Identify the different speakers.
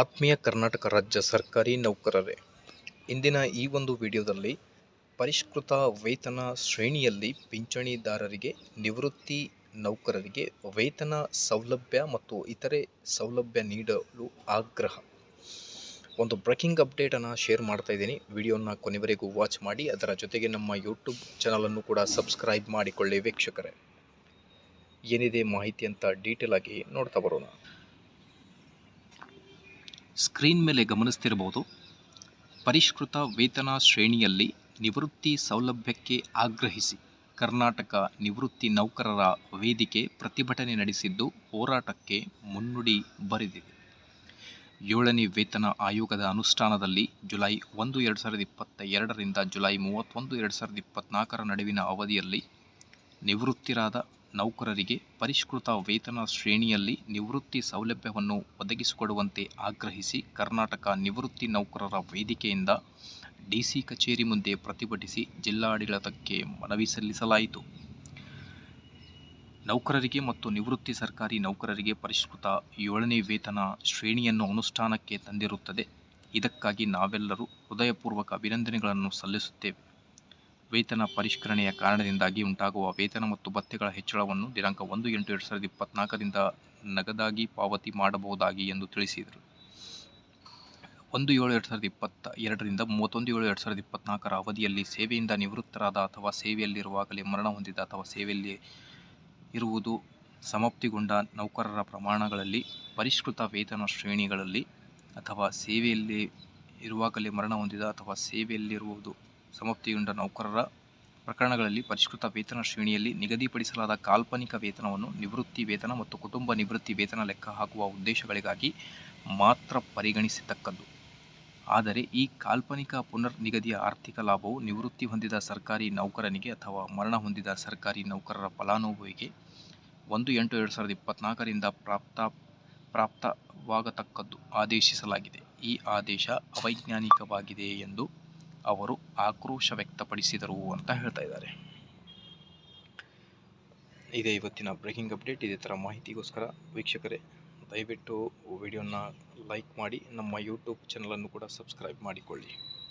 Speaker 1: ಆತ್ಮೀಯ ಕರ್ನಾಟಕ ರಾಜ್ಯ ಸರ್ಕಾರಿ ನೌಕರರೇ. ಇಂದಿನ ಈ ಒಂದು ವಿಡಿಯೋದಲ್ಲಿ ಪರಿಷ್ಕೃತ ವೇತನ ಶ್ರೇಣಿಯಲ್ಲಿ ಪಿಂಚಣಿದಾರರಿಗೆ, ನಿವೃತ್ತಿ ನೌಕರರಿಗೆ ವೇತನ ಸೌಲಭ್ಯ ಮತ್ತು ಇತರೆ ಸೌಲಭ್ಯ ನೀಡಲು ಆಗ್ರಹ. ಒಂದು ಬ್ರೇಕಿಂಗ್ ಅಪ್ಡೇಟನ್ನು ಶೇರ್ ಮಾಡ್ತಾ ಇದ್ದೀನಿ. ವಿಡಿಯೋನ ಕೊನೆವರೆಗೂ ವಾಚ್ ಮಾಡಿ. ಅದರ ಜೊತೆಗೆ ನಮ್ಮ ಯೂಟ್ಯೂಬ್ ಚಾನಲನ್ನು ಕೂಡ ಸಬ್ಸ್ಕ್ರೈಬ್ ಮಾಡಿಕೊಳ್ಳಿ ವೀಕ್ಷಕರೇ. ಏನಿದೆ ಮಾಹಿತಿ ಅಂತ ಡೀಟೇಲ್ ಆಗಿ ನೋಡ್ತಾ ಬರೋಣ. ಸ್ಕ್ರೀನ್ ಮೇಲೆ ಗಮನಿಸ್ತಿರಬಹುದು. ಪರಿಷ್ಕೃತ ವೇತನ ಶ್ರೇಣಿಯಲ್ಲಿ ನಿವೃತ್ತಿ ಸೌಲಭ್ಯಕ್ಕೆ ಆಗ್ರಹಿಸಿ ಕರ್ನಾಟಕ ನಿವೃತ್ತಿ ನೌಕರರ ವೇದಿಕೆ ಪ್ರತಿಭಟನೆ ನಡೆಸಿದ್ದು ಹೋರಾಟಕ್ಕೆ ಮುನ್ನುಡಿ ಬರೆದಿದೆ. ಏಳನೇ ವೇತನ ಆಯೋಗದ ಅನುಷ್ಠಾನದಲ್ಲಿ ಜುಲೈ ಒಂದು, ಎರಡು ಸಾವಿರದ ಇಪ್ಪತ್ತ ಎರಡರಿಂದ ಜುಲೈ ಮೂವತ್ತೊಂದು, ಎರಡು ಸಾವಿರದ ಇಪ್ಪತ್ತ್ನಾಲ್ಕರ ನಡುವಿನ ಅವಧಿಯಲ್ಲಿ ನಿವೃತ್ತಿರಾದ ನೌಕರರಿಗೆ ಪರಿಷ್ಕೃತ ವೇತನ ಶ್ರೇಣಿಯಲ್ಲಿ ನಿವೃತ್ತಿ ಸೌಲಭ್ಯವನ್ನು ಒದಗಿಸಿಕೊಡುವಂತೆ ಆಗ್ರಹಿಸಿ ಕರ್ನಾಟಕ ನಿವೃತ್ತಿ ನೌಕರರ ವೇದಿಕೆಯಿಂದ ಡಿಸಿ ಕಚೇರಿ ಮುಂದೆ ಪ್ರತಿಭಟಿಸಿ ಜಿಲ್ಲಾಡಳಿತಕ್ಕೆ ಮನವಿ ಸಲ್ಲಿಸಲಾಯಿತು. ನೌಕರರಿಗೆ ಮತ್ತು ನಿವೃತ್ತಿ ಸರ್ಕಾರಿ ನೌಕರರಿಗೆ ಪರಿಷ್ಕೃತ ಏಳನೇ ವೇತನ ಶ್ರೇಣಿಯನ್ನು ಅನುಷ್ಠಾನಕ್ಕೆ ತಂದಿರುತ್ತದೆ. ಇದಕ್ಕಾಗಿ ನಾವೆಲ್ಲರೂ ಹೃದಯಪೂರ್ವಕ ಅಭಿನಂದನೆಗಳನ್ನು ಸಲ್ಲಿಸುತ್ತೇವೆ. ವೇತನ ಪರಿಷ್ಕರಣೆಯ ಕಾರಣದಿಂದಾಗಿ ಉಂಟಾಗುವ ವೇತನ ಮತ್ತು ಭತ್ಯೆಗಳ ಹೆಚ್ಚಳವನ್ನು ದಿನಾಂಕ ಒಂದು ಎಂಟು ಎರಡು ಸಾವಿರದ ಇಪ್ಪತ್ನಾಲ್ಕರಿಂದ ನಗದಾಗಿ ಪಾವತಿ ಮಾಡಬಹುದಾಗಿ ಎಂದು ತಿಳಿಸಿದರು. ಒಂದು ಏಳು ಎರಡು ಸಾವಿರದ ಇಪ್ಪತ್ತ ಎರಡರಿಂದ ಮೂವತ್ತೊಂದು ಏಳು ಎರಡು ಸಾವಿರದ ಇಪ್ಪತ್ನಾಲ್ಕರ ಅವಧಿಯಲ್ಲಿ ಸೇವೆಯಿಂದ ನಿವೃತ್ತರಾದ ಅಥವಾ ಸೇವೆಯಲ್ಲಿರುವಾಗಲೇ ಮರಣ ಹೊಂದಿದ ಅಥವಾ ಸೇವೆಯಲ್ಲಿ ಇರುವುದು ಸಮಾಪ್ತಿಗೊಂಡ ನೌಕರರ ಪ್ರಮಾಣಗಳಲ್ಲಿ ಪರಿಷ್ಕೃತ ವೇತನ ಶ್ರೇಣಿಗಳಲ್ಲಿ ಅಥವಾ ಸೇವೆಯಲ್ಲಿ ಇರುವಾಗಲೇ ಮರಣ ಹೊಂದಿದ ಅಥವಾ ಸೇವೆಯಲ್ಲಿರುವುದು ಸಮಾಪ್ತಿಗೊಂಡ ನೌಕರರ ಪ್ರಕರಣಗಳಲ್ಲಿ ಪರಿಷ್ಕೃತ ವೇತನ ಶ್ರೇಣಿಯಲ್ಲಿ ನಿಗದಿಪಡಿಸಲಾದ ಕಾಲ್ಪನಿಕ ವೇತನವನ್ನು ನಿವೃತ್ತಿ ವೇತನ ಮತ್ತು ಕುಟುಂಬ ನಿವೃತ್ತಿ ವೇತನ ಲೆಕ್ಕ ಹಾಕುವ ಉದ್ದೇಶಗಳಿಗಾಗಿ ಮಾತ್ರ ಪರಿಗಣಿಸತಕ್ಕದ್ದು. ಆದರೆ ಈ ಕಾಲ್ಪನಿಕ ಪುನರ್ ನಿಗದಿಯ ಆರ್ಥಿಕ ಲಾಭವು ನಿವೃತ್ತಿ ಹೊಂದಿದ ಸರ್ಕಾರಿ ನೌಕರನಿಗೆ ಅಥವಾ ಮರಣ ಹೊಂದಿದ ಸರ್ಕಾರಿ ನೌಕರರ ಫಲಾನುಭವಿಗೆ ಒಂದು ಎಂಟು ಎರಡು ಸಾವಿರದ ಇಪ್ಪತ್ತ್ನಾಲ್ಕರಿಂದ ಪ್ರಾಪ್ತ ಪ್ರಾಪ್ತವಾಗತಕ್ಕದ್ದು ಆದೇಶಿಸಲಾಗಿದೆ. ಈ ಆದೇಶ ಅವೈಜ್ಞಾನಿಕವಾಗಿದೆ ಎಂದು ಅವರು ಆಕ್ರೋಶ ವ್ಯಕ್ತಪಡಿಸಿದರು ಅಂತ ಹೇಳ್ತಾ ಇದ್ದಾರೆ. ಇದೇ ಇವತ್ತಿನ ಬ್ರೇಕಿಂಗ್ ಅಪ್ಡೇಟ್. ಇದೇ ಥರ ಮಾಹಿತಿಗೋಸ್ಕರ ವೀಕ್ಷಕರೇ, ದಯವಿಟ್ಟು ವಿಡಿಯೋನ ಲೈಕ್ ಮಾಡಿ, ನಮ್ಮ ಯೂಟ್ಯೂಬ್ ಚಾನಲನ್ನು ಕೂಡ ಸಬ್ಸ್ಕ್ರೈಬ್ ಮಾಡಿಕೊಳ್ಳಿ.